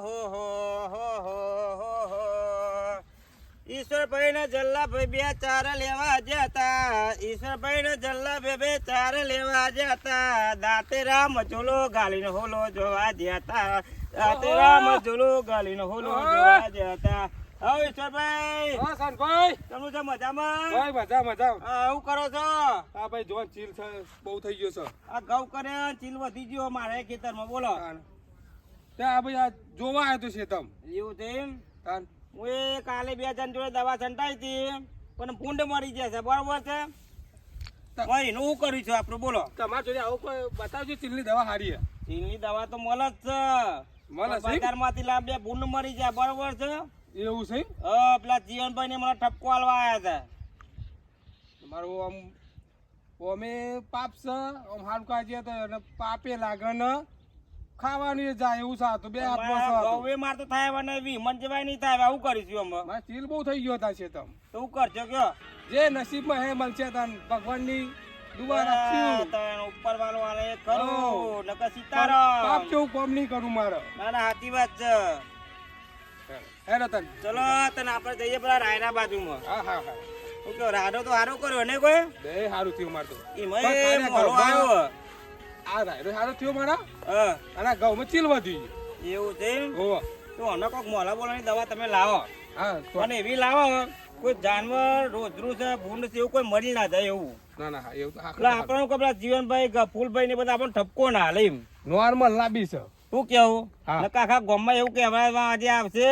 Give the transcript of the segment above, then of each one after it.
હો હો હો હો હો હો. ઈશ્વરભાઈ ને જલ્લાભાઈ બે ચાર લેવા જતા ઈશ્વરભાઈ ને જલ્લાભાઈ બે ચાર લેવા જતા દાંતેરા મચોલો ગાલીને હોલો જોવા જતા દાંતેરા મચોલો ગાલીને હોલો જોવા જતા હવે ઈશ્વરભાઈ! હા સાનભાઈ! તમે છે મજામાં? ભાઈ મજા મજા. શું કરો છો? હા ભાઈ જોન ચીલ છે બહુ થઈ ગયો છે. આ ગૌ કરે ચીલ વધી ગયો મારે ખેતરમાં બોલો. ત્યાં આ ભાઈ આ જોવા આવ્યો તો શેતમ એવું છે એમ? તાન. હું એ કાલે બે જણ જોડે દવા છંટાઈ હતી પણ પૂંડ મરી છે બરોબર છે? ભાઈ નું કર્યું છે આપણે? બોલો. તમારા જોડે આવું કોઈ બતાવજો ચીલની દવા હે. ચીલની દવા તો મળે જ છે. મળે? બજારમાંથી લાવ બે પૂંડ મરી જાય બરોબર છે? એવું છે હા પેલા જીવનભાઈ ને મને ઠપકો આલવા આવ્યા હતા. મારું આમ અમે પાપ છે આમ હાલ કાજે તો પાપે લાગે ને ખાવાનું જાય એવું સાતું બે હાથમાં છે મારા માર તો થાય એવા નહીં. વિમન જવાય નહીં થાય. આવું કરીશું અમે મારે ચીલ બહુ થઈ ગયો તા શેતમ. તો હું કરજો કયો. જે નસીબમાં હે મળશે તાન ભગવાનની દુઆ રાખ્યું ઉપર વાળો આલે કરો. નકર પાપ કેવું કોમ નહીં કરું મારે. ના ના સાચી વાત છે. હે રતન. ચલો તને આપણે જઈએ પેલા રાયના બાજુમાં. હા હા હા. કહો રાડો તો હારો કર્યો ને કોઈ? બે સારું થયું મારે તો. તારે મોળો આવ્યો. આ રાયડો સારો થયો મારા? હા. અને ઘઉંમાં ચીલ વધી એવું છે? હોવ. તો આને કોક મોલા બોલાની દવા તમે લાવો. હા અને એવી લાવો કોઈ જાનવર રોજરું છે ભૂંડ છે એવું કોઈ મરી ના જાય એવું. ના ના એવું એટલે આપણે જીવનભાઈ ફૂલભાઈ ને બધા આપણને ઠપકો ના હાલે એમ. નોર્મલ લાંબી છે. શું કેવું. નકા આખા ગામમાં એવું કહેવાય આજે આવશે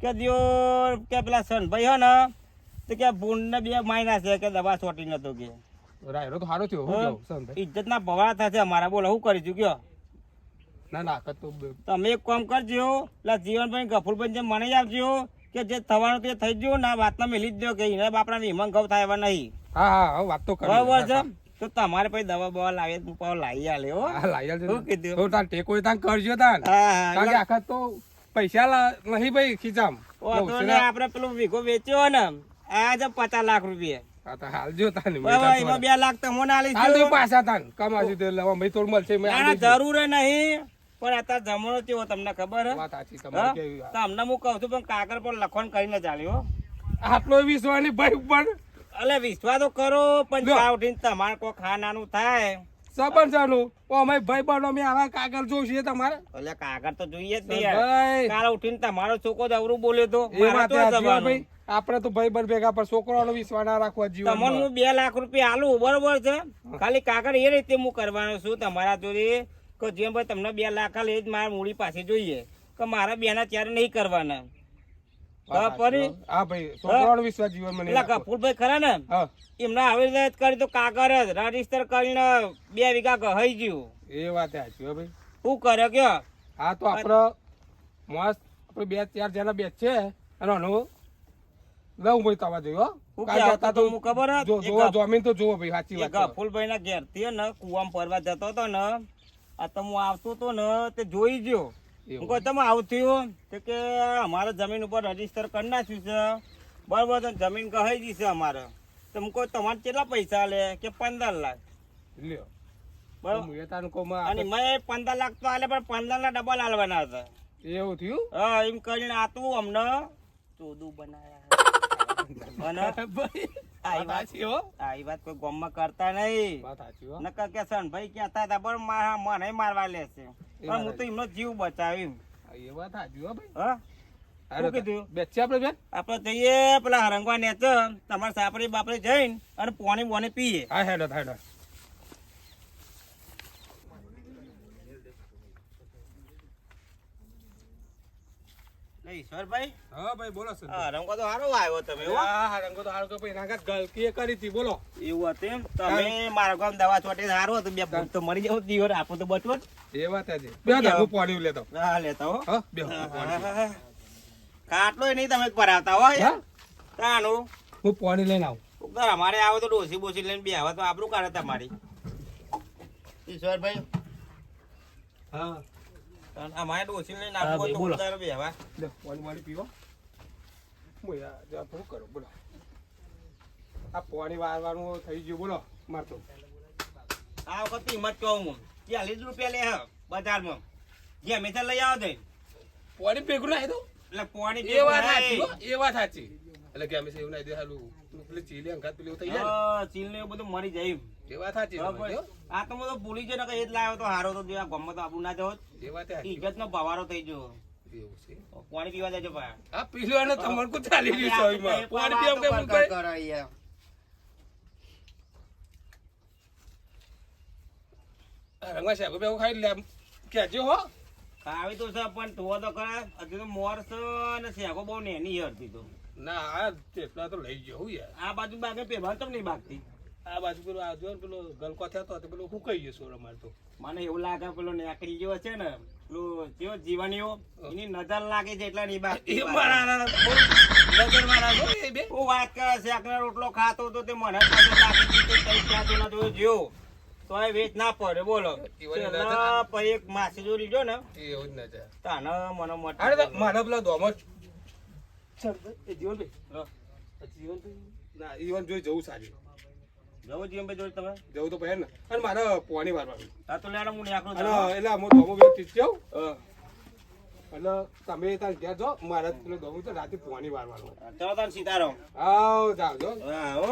કે દિયો કે પેલા સનભાઈ હે ને તો કે ભૂંડ ને બે માયના છે કે દવા છોટી નતો કે. રાયડો તો સારો થયો હું. કેવું ઇજ્જત ના ભવા થશે અમારા બોલો હું કરીશું કયો ના ના તો તમે એક કામ કરજો પેલા જીવનભાઈ ગફુરભાઈ જેમ મને આપજો કે જે થવાનું તે થઈ ગયું ના વાતના મેલી જ દો કે એને બાપડા હિમંગ થાય એવા નહીં. હા હા વાત તો કરો બરાબર છે? તો તમારે પછી દવા બવા લાવીએ હું પાવ લાવી આલે હો. લાઈ આલજે. શું કીધું? તો તાર ટેકો તાન કરજો તાન કારણ કે આખત તો પૈસા નહીં ભાઈ ખીચામ આપણે પેલું વીઘો વેચ્યો ને આજે પચાસ લાખ રૂપિયા. હા તો હાલ તાન એમાં બે લાખ તો મને આલી હાલ પાછા તાન કમાશું તો એટલે હવે ભાઈ મળશે મેં ના, આલી ના, દઈશું. જરૂર નહીં પણ અત્યારે જમણો કેવો તમને ખબર? વાત સાચી હા? કેવી તમને હું કહું છું પણ કાગળ પર લખણ કરીને ચાલ્યો આટલો વિશ્વાની ભાઈ ઉપર. એટલે વિશ્વાસ તો કરો પણ. ઉઠીને તમારે કોઈ ખાનાનું થાય. સબન જાનું ઓ અમે ભાઈ બનો મેં આવા કાગળ જોશે તમારે. એટલે કાગળ તો જોઈએ જ નહીં કાલ ઉઠીને તમારો છોકરો જ અવરું બોલ્યો તો. ભાઈ. આપણે તો ભાઈ બન ભેગા પર છોકરાનો વિશ્વાસ ના રાખવા તમને હું બે લાખ રૂપિયા આલું બરોબર છે? ખાલી કાગળ એ રીતે હું કરવાનો છું. તમારા જોડે કે જેમ ભાઈ તમને બે લાખ આલે એ જ મારા મૂડી પાસે જોઈએ. કે મારા બેના ત્યારે નહીં કરવાના. ખબર ભાઈ છોકરાનો વિશ્વાસ જીવન મને પેલા કપૂરભાઈ ખરા ને? હા. આવી રીતે કરી તો કાગળ જ રજિસ્ટર કરીને બે વીઘા ગહાઈ ગયું. એ વાત ભાઈ. શું કર્યો કયો? હા તો આપણે મસ્ત બે ચાર જણા બેચ છે અને લઉં ભાઈ તમારે જોયો તો હું ખબર? જો જમીન તો જોવો ભાઈ સાચી વાત. ગફુલભાઈ ના ઘેરથી ને કુવામાં પરવા જતો હતો ને આ તો હું આવતો તો ને તે જોઈ ગયો. હું કહું તમે આવતી તો કે અમારે જમીન ઉપર રજિસ્ટર કરી નાખ્યું છે. બરાબર તો જમીન કહાઈ ગઈ છે અમારે. તો હું કહું તમારે કેટલા પૈસા લે? કે પંદર લાખ? લ્યો. બરોબર. કહું અને મેં પંદર લાખ તો આલે પણ પંદર ના ડબલ આલવાના હતા એવું થયું? હા એમ કરીને આતું અમને ચોદું બનાયા. કરતા નહીં. નકર કે મને મારવા લેશે પણ હું તો એમનો જીવ બચાવ્યું એ વાત સાચી હો ભાઈ. આપણે જઈએ પેલા હરંગવા તમારે સાપરી બાપરે જઈને અને પોણી બોને પીએ. હા હેડો હેડો. ઈશ્વરભાઈ? હા ભાઈ બોલો સર હરંગવા તો સારો આવ્યો તમે હા. હા રંગો તો હારો કે ભાઈ નાગત ગલતી કરી હતી બોલો. એવું હતું તમે મારા ગામ દવા છોટી સારું હતું બે ભૂત તો મરી જાવ દિવર આપો તો બચવો એ વાત બે હું. પાણી લેતો. હા લેતા હો. બે કાટલો નહીં તમે પરાવતા હોય તાનું હું. પાણી લઈને આવું. અમારે આવે તો ડોસી બોસી લઈને બે આવે તો આપણું કાઢે તમારી. ઈશ્વરભાઈ. હા. અમારે ડોસી લઈને આપવું તો. ઉતારો બે હવે લે પાણી વાળી પીવો. જા શું બોલો. આ પાણી વારવાનું થઈ ગયું બોલો માર તો. આ વખત કિંમત કહું હું? ચાલીસ રૂપિયા લે હે બજારમાં. જે ત્યાં લઈ આવો તે. પોણી ભેગું નાખી દઉં? એટલે પોણી એ વાત સાચી. એ વાત સાચી. એટલે કે અમે એવું નાખી દે હાલું. પેલી ચીલી અંગાત પેલી થઈ જાય ચીલ ને એવું બધું મરી જાય ને વાત સાચી. આ તો બધો ભૂલી ગયો ને એ જ લાવ્યો તો હારો તો જે આ તો આબુ ના જવો એ વાત ઇજ્જત નો ભવારો થઈ ગયો. પાણી પીવા ભાઈ. આ ચાલી રહ્યું છે પાણી પીવા રંગા બેવું ખાઈ લે કેજો હો. આવી તો છે પણ તું તો ખરા હજુ તો મોર છે ને શેકો બહુ નેની હતી તો. ના આ તેટલા તો લઈ ગયો યાર. આ બાજુ બાગે તો નહીં બાગતી. આ બાજુ પેલો આ જો પેલો ગલકો થયો તો તે પેલો હુકાઈ ગયો સોર અમારે તો. મને એવું લાગે પેલો નેકડી જેવો છે ને પેલો જેવો જીવણીઓ એની નજર લાગે છે એટલે ની એ બાગતી મારા બહુ નજર મારા એ બે. હું વાત કરે શેકનો રોટલો ખાતો તો તે મને લાગી તો તઈ ક્યાંથી ના જોયો જ્યો. તો એ વેચ ના પડે બોલો. પછી એક માસી જો લીધો ને એવું જ નજર તાને મને મોટા અરે તો મારા પેલા દોમો જીવન ભાઈ જીવન ભાઈ ના જોઈ જવું સારું. જવો જીવન ભાઈ જોડે તમે જવું તો પહેર ને. અને મારે પોણી વારવાનું આ તો લેડો હું અને એટલે હું દોમો બે ટીચ્યો એટલે તમે ત્યાં ઘેર જાઓ મારે પેલો દોમો તો રાતે પોણી વારવાનું ચલો તાન સીતારામ. આવ હા હો.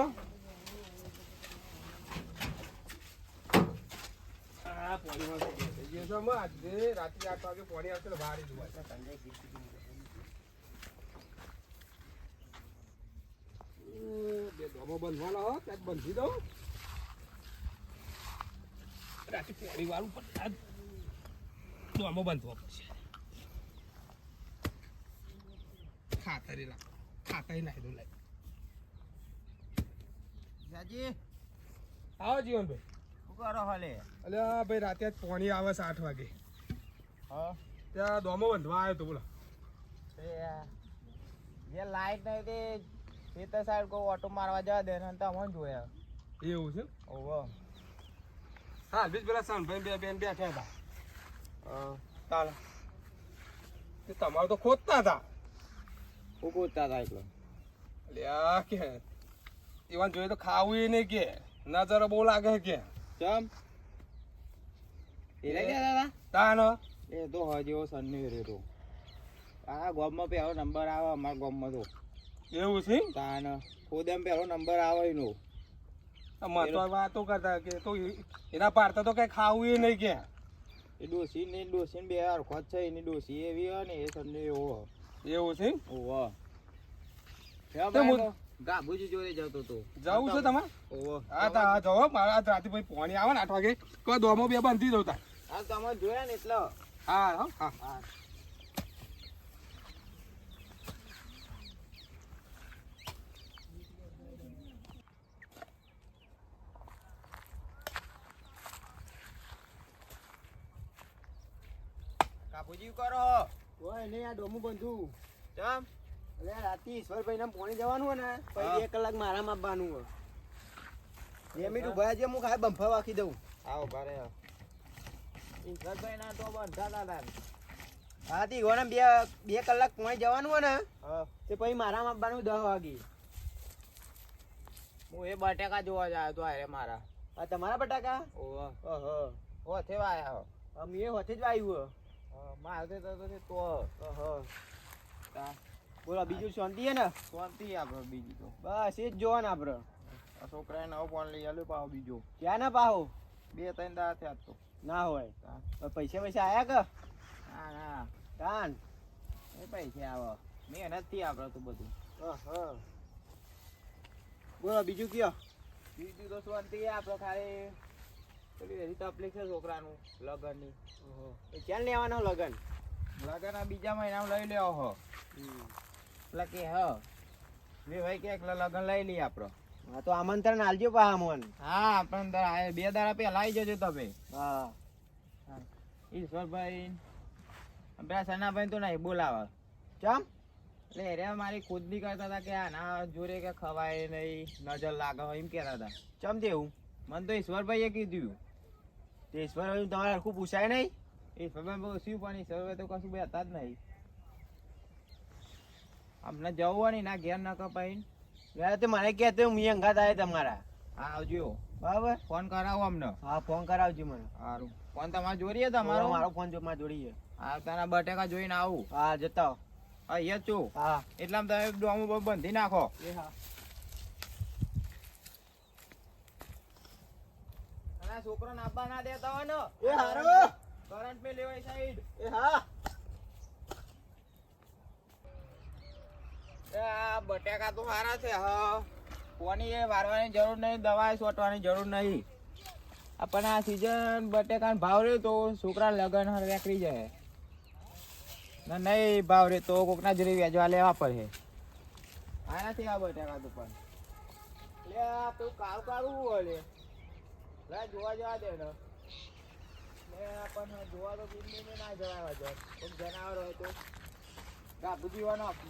આ જે છે. અમે આજે રાતે આઠ વાગે પોણી આવશે ને બહાર જોવા દોમો બંધવાના ત્યાં બંધી દઉં રાતે પોણી વાળું પણ આ દોમો પડશે ખાતરી લા ખાતરી નાખી દઉં લાઈ સાજી આવો કરો હાલે અલ્યા ભાઈ રાતે પોણી આવે છે આઠ વાગે હા. ત્યાં દોમો બંધવા આવ્યો તો બોલો જે લાઈટ નહીં તે તો સાહેબ કોઈ ઓટો મારવા જવા દે ને તમને જોયા. એવું છે? ઓહો. હા બીજ પેલા સનભાઈ બે બેન બેઠા હતા. ચાલો તે તમારું તો ખોદતા હતા. હું ખોદતા હતા એટલે. અલ્યા કે એવા જોઈએ તો ખાવું એ નહીં કે નજર બહુ લાગે કે. ચમ? એ લઈ ગયા દાદા? તાન? એ તો હજી એવો સન્ની રેતો આ ગોમમાં પે આવો નંબર આવે અમારા ગામમાં તો. એવું છે? તાન ખોદેમ પેલો નંબર આવે એનો અમાર તો વાતો કરતા કે તો એના પાડતા તો કઈ ખાવું એ નહીં કે એ ડોસી ને ડોસી ને બે હાર જ છે એની ડોસી એવી હોય ને એ તમને એવો એવું છે? ઓવા તો જોડે જતો તો. જવું છે તમારે? ઓહો હા તા હા જવો મારા રાતે ભાઈ પોણી આવે ને આઠ વાગે. કોઈ દોમો બે બાંધી દઉં હા તમે જોયા ને એટલે. હા હા. હા. હા કરો. ઓય નહીં આ ડોમું બંધું. ચમ? એટલે રાતે ઈશ્વરભાઈ ને પોણી જવાનું હોય ને પછી એક કલાક મારા માપવાનું હોય. બે મિનિટ ઊભા છે હું ખાલી બંફા વાખી દઉં. આવો ભારે ઈશ્વરભાઈ ના તો બંધા દાદા હા તી ઈવોને બે બે કલાક પોણી જવાનું હોય ને હા. તે પછી મારા માપવાનું દસ વાગે. હું એ બટાકા જોવા જાય તો અરે મારા. આ તમારા બટાકા? ઓહો. ઓહો. હોથે આવ્યા વાયા અમે એ હોતે જ આવ્યું હો. મારે તો બોલો બીજું શાંતિ હે ને શાંતિ આપણે બીજી તો બસ એ જ જોવાના આપણે આ છોકરાએ નવો ફોન લઈ આલ્યો પાછો બીજો ક્યાં ના પાહો બે ત્રણ દાડા થયા તો ના હોય પૈસા પૈસા આયા કે ના ના કાન એ પૈસા આવે મહેનતથી આપણે તો બધું બોલો બીજું કયો બીજું તો શાંતિ આપણે ખાલી પેલી એવી તકલીફ છે છોકરાનું લગનની. ક્યાં લેવાનો લગન? લગન આ બીજા મહિનામાં લઈ લેવો હો. એટલે કે હ. બે ભાઈ કે લગન લઈ લઈએ આપણો હા તો આમંત્રણ આલજો પા મન હા પણ બે દાડા પહેલા આવી જજો તમે. હા. ઈશ્વરભાઈ. પેલા સનાભાઈ તો નહીં બોલાવા. ચમ? એટલે એરે મારી ખુદની કરતા હતા કે આના જોડે કે ખવાય નહીં નજર લાગે એમ કહેતા હતા. ચમ દેવું મને તો ઈશ્વરભાઈએ કીધું. તે ઈશ્વર તમારે આખું પૂછાય નહીં. એ ઈશ્વરભાઈ પૂછ્યું પણ ઈશ્વરભાઈ તો કશું બેતા જ નહીં. અમને જવું હોય ને ના ઘેર ન કપાઈ યાર તે મને કહેતો હું અંગાત થાય તમારા. હા આવજો. બરાબર? ફોન કરાવો અમને. હા ફોન કરાવજો મને. સારું. ફોન તમારે જોડીએ મારો તમારો? મારો ફોન જો મારે જોડી છે. આ તારા બટેકા જોઈને આવું. હા જતા હો. હા એ છું હા. એટલામાં તમે ડોમો બંધી નાખો. એ હા. આ છોકરાને આપવા ના દેતા હોય ને. એ હારો. કરંટ મે લેવાય સાઈડ એ હા. એ આ બટેકા તો સારા છે હા. કોની એ વારવાની જરૂર નહીં દવા છોટવાની જરૂર નહીં. પણ આ સિઝન બટેકાનો ભાવ રહ્યો તો છોકરા લગન હાર વેકરી જાય. ના નહીં ભાવ રે તો કોકના જોડે વેચવા લેવા પડે. આનાથી આ બટેકા તો પણ લે કાળું કાળું હોય લે જોવા જવા દે ને આપણને જોવા તો બિંદુ ના કોઈક જનાવર હોય તો.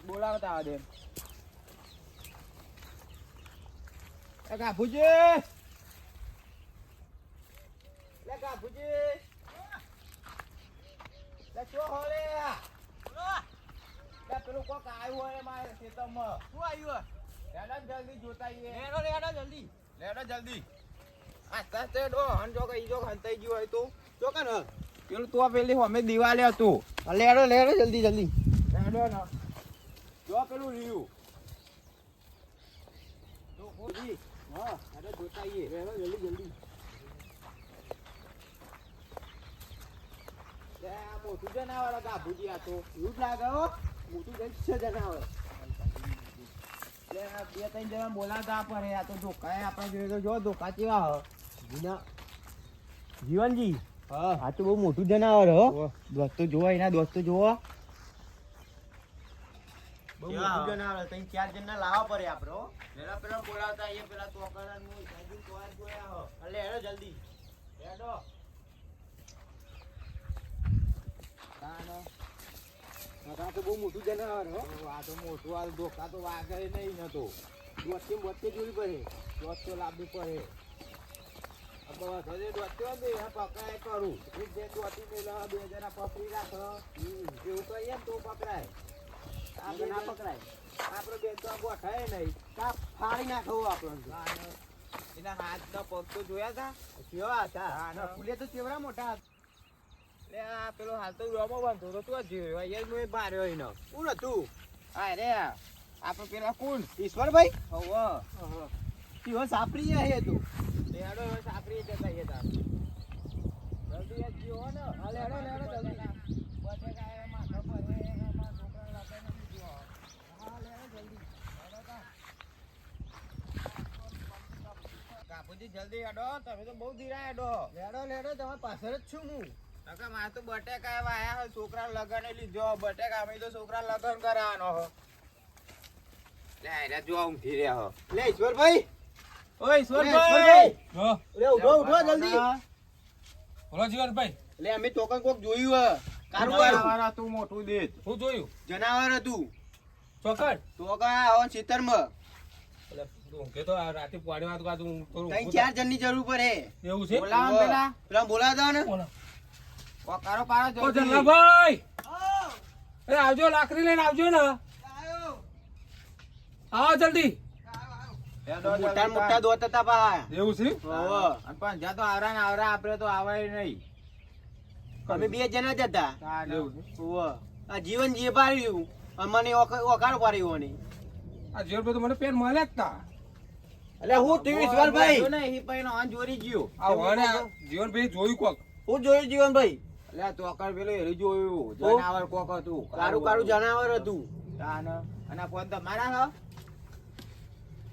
બોલાવતા આવે દે ગાભુજી લે ગાભુજી લે શું હોલે લે પેલું કોક આવ્યું હોય મારે ખેતરમાં. શું આવ્યું ને જલ્દી જોતા લેડો લેડો જલ્દી. લેડો જલ્દી. ડો હન જો કઈ જો હંતાઈ ગયું હોય તો. ચોકન હ પેલું તો પેલી અમે દિવાલે હતું. લેડો લેડો જલ્દી જલ્દી. લેડો ને. જો પેલું રીયું જો હા અરે જોતા લેડો જલ્દી જલ્દી. મોટું જનાવર ગાભુજી આ તો. એવું જ લાગે મોટું જઈ છે જનાવર. બે ત્રણ જણા બોલાતા પડે આ તો ધોકા આપણે જોઈએ તો જો ધોકા કેવા હ જીના. જીવનજી હા. આ તો બહુ મોટું જનાવર હો. દોસ્તો જોવા એના દોસ્તો જોવા. બહુ મોટું જનાવર ત્રણ ચાર જણને લાવવા પડે આપણે હો. પેલા પેલા બોલાવતા એ પેલા તોકરા નું તો આ જોયા હો. એટલે હેડો જલ્દી. લેડો તાનો આ તો બહુ મોટું જનાવર હો. આ તો મોટું આ ધોકા તો વાગે નહીં નતો વચ્ચે વચ્ચે જોવી પડે. દોસ્તો લાવવી પડે. આપડે બે તો ગોઠાય નહીં ફાડી નાખવું આપણને એના હાથના પગ તો જોયા હતા કેવા હતા હા. ફૂલે તો મોટા. લે પેલો હાલ તો રોમો બાંધતો તો તું જોયો અહીંયા મેં એનો કોણ હતું હા રે આપણે પેલા કોણ ઈશ્વરભાઈ હવ ઈવો સાપરી હે તું લેડો હવે સાપરી જતા એ તાર. જલ્દી જ જીવો ને હા, લેડો, લેડો, જલ્દી. બટેકા એ માથા પર એ એમાં છોકરા લાગે નથી જીવો હા લેડો જલ્દી. લેડો તા. કાપુજી જલ્દી હેડો તમે તો બહુ ધીરા હેડો. લેડો લેડો તમારી પાછળ જ છું હું. નકા મારે તો બટેકા એવા આયા હોય છોકરા લગન લીધો બટેકા અમે તો છોકરા લગન કરાવવાનો હો લે જો હું રહ્યા હો. લે ઈશ્વરભાઈ. ઓય ઈશ્વરભાઈ હા. લે ઉઠો ઉઠો જલ્દી. બોલો જીવનભાઈ. લે અમે ટોકન કોક જોયું હે. કારું આવ્યું હતું મોટું દેત શું જોયું? જનાવર હતું. ચોકડ? ટોકા આવો ખેતરમાં એટલે તું કે તો આ રાતે પાડી વાત તો તું થોડું ત્રણ ચાર જણની જરૂર પડે. એવું છે? બોલાવો પેલા. પેલા. બોલાવતા ને બોલો. કારો પાડો ઓ જલ્દી. જલ્લાભાઈ! એ આવજો લાકડી લઈને આવજો ને. આવો જલ્દી. મોટા મોટા દોત હતા પા એવું છે? અને પણ જ્યાં તો આવરા ને આવરા આપણે તો આવાય નહીં. અમે બે જણા જ હતા. એવું છે? હોવે. આ જીવન જે પાડ્યું અમને ઓકારો પાડ્યું મને આ જીવનભાઈ તો મને પેન મળ્યા હતા એટલે હું ત્રીસ ઈશ્વરભાઈ ભાઈ? ને, ઈ પૈનો જોરી ગયો. આ વણે જીવન ભાઈ જોયું કોક? હું જોયું જીવનભાઈ એટલે આ ચોકડ પેલું જોયું. જનાવર કોક હતું. કારું કારું જનાવર હતું. અને આ તો મારા હો.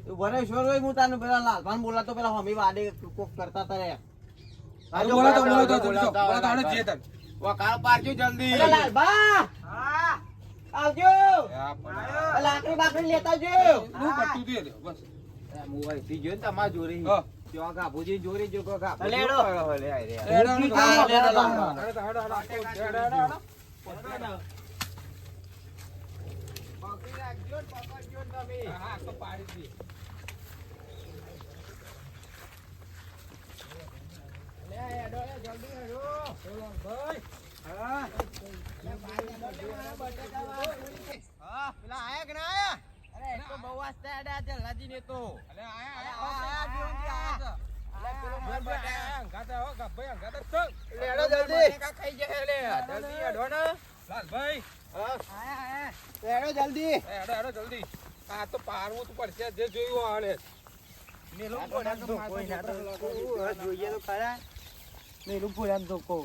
ભલે હોય હું તાને પેલા લાલભાન બોલાતો પેલા હમી વાડે કોક કરતા તારે રે. આ તો બોલાવતા બોલાવતા જલ્દી બોલાવતા બોલાવતા આવડે. જ તને. વકારો પાડજો જલ્દી. અલા લાલભા! આવજો! એ આ પણ આ લાકડી બાકડી લેતા જો નું પટ્ટું દે બસ. એ મોબાઈલથી જોયું ને તમારે જોરી હા. ત્યાં ગાભુજી જોરી જો. કરો હો લે હા, હેડો, હેડો, હેડો. પકડી રાખજો ને પકડજો તમે. હા, હા, તો પાડી જ દે. જલ્દી તો પારવું તો પડશે જે જોયું આને જોઈએ તો ખરા. મેલું ફોડામ તો કહો.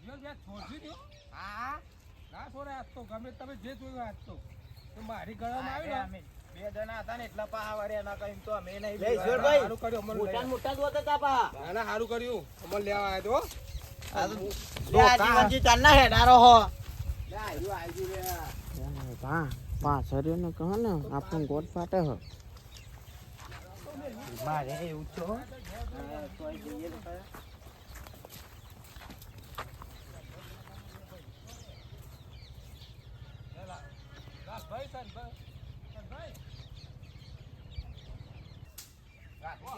જીવન જ્યાં છોડ્યું ને, હા. ના છોડે આજ તો ગમે તમે જે જોયું આજ તો. મારી ગળામાં આવી ને અમે બે જણા હતા ને એટલા ના કઈ તો અમે નહીં લે, ઈશ્વરભાઈ. સારું કર્યું અમને મોટા મોટા દોત હતા પા. ના ના સારું કર્યું. અમને લેવા આવ્યો તો લે આ જીવનજી ચાલના હેડારો હો. પાછળ ને કહો ને આપણું ગોટ ફાટે હો. મારે એવું છો તો ખરા લાલભાઈ સાહેબ સાહેબ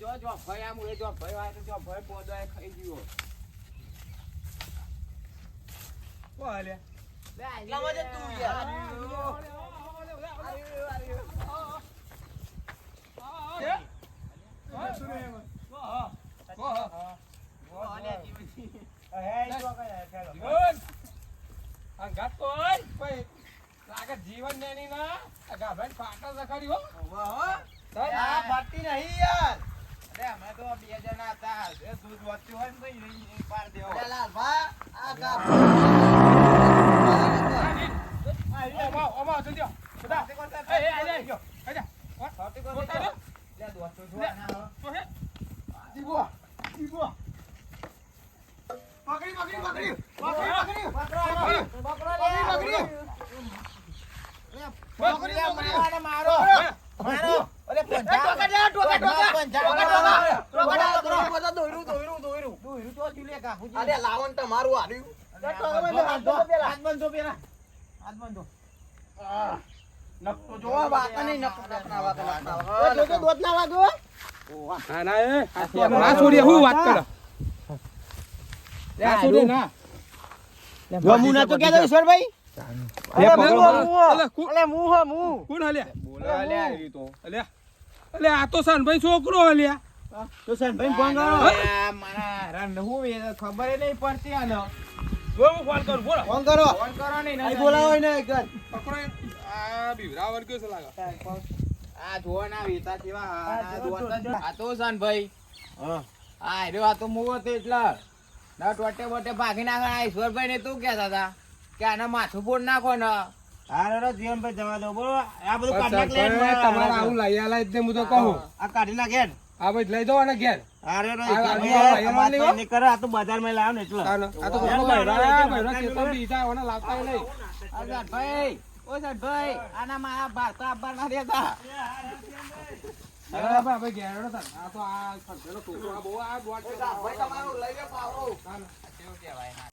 જો જો ભાઈ આમ ઉડે જો ભાઈ વાય તો જો ભાઈ પોદો ખાઈ ગયો બોલા લે આટલામાં જ તું યાર જીવન નેની ના ગાભાઈ ફાટા સખાડી હો આ ફાટતી નહીં યાર અમે તો બે જણા હતા. એ દૂધ વધતું હોય ને તો ઈ ઈ પાર દેવો. લાલભા આ મારો મારો મારો અરે પંજા ટોકા ટોકા ટોકા ટોકા ટોકા ટોકા ટોકા દોયરું દોયરું દોયરું. દોયરું તો ચૂલે કાપુજી અરે લાવણ તમારું હાર્યું હાથ બંધો હાથ બંધો પેલા. હાથ બંધો. નકતો જોવા વાત નહીં નકતો નકના વાત નકના એ દોત ના વાગો ના ના એ. ના છોડીએ હું વાત કરે? ના છોડીએ ના ગમુના તો ક્યાં ઈશ્વરભાઈ? લે અરે પકડો. અલે, કુ- અલે મું હો મું કોણ હલ્યા? બોલા લે તો. અલ્યા. અલ્યા આ તો સનભાઈ છોકરો અલ્યા તો સનભાઈ ફોન કરો. મારા હું એ ખબર નહીં પડતી આનો. જો ફોન કરું બોલો. ફોન કરો. ફોન કરો નહીં અહીં બોલાવો ને એક જ. પકડો આ બીવરા વર્ગ્યો છે લાગે. આ જોવા ના વેતા જેવા આ તો સન ભાઈ હા. આ રહ્યો આ તો મુવો તો એટલા. નટ વટે વટે ભાગી નાખે. ઈશ્વરભાઈ ને તું કહેતા હતા કે આને માથું ફોડ નાખો ને. હા રે જીવનભાઈ જવા દો. બોલો આ બધું કાઢી નાખ તમારે આવું લઈ આલા એટલે હું તો કહું. આ કાઢી નાખ હેડ. આ ભાઈ લઈ જાઓ ને ઘેર આ રે રે આ- આ આ. આ આ તો કરે આ લાવ ને એટલે. આ તો બૈરા યાર, ખેતર યાર, બીજા ઓને લાવતા નહીં. આ સનભાઈ ઓ સનભાઈ આના મારા ભારત આપવા ના દેતા અરે બાબા, ભાઈ ઘેર હેડો આ તો આ ખર્ચેલો છોકરો, આ બહુ આ દોડ ભાઈ તમારું લઈ લે પાવરો કેવું કહેવાય?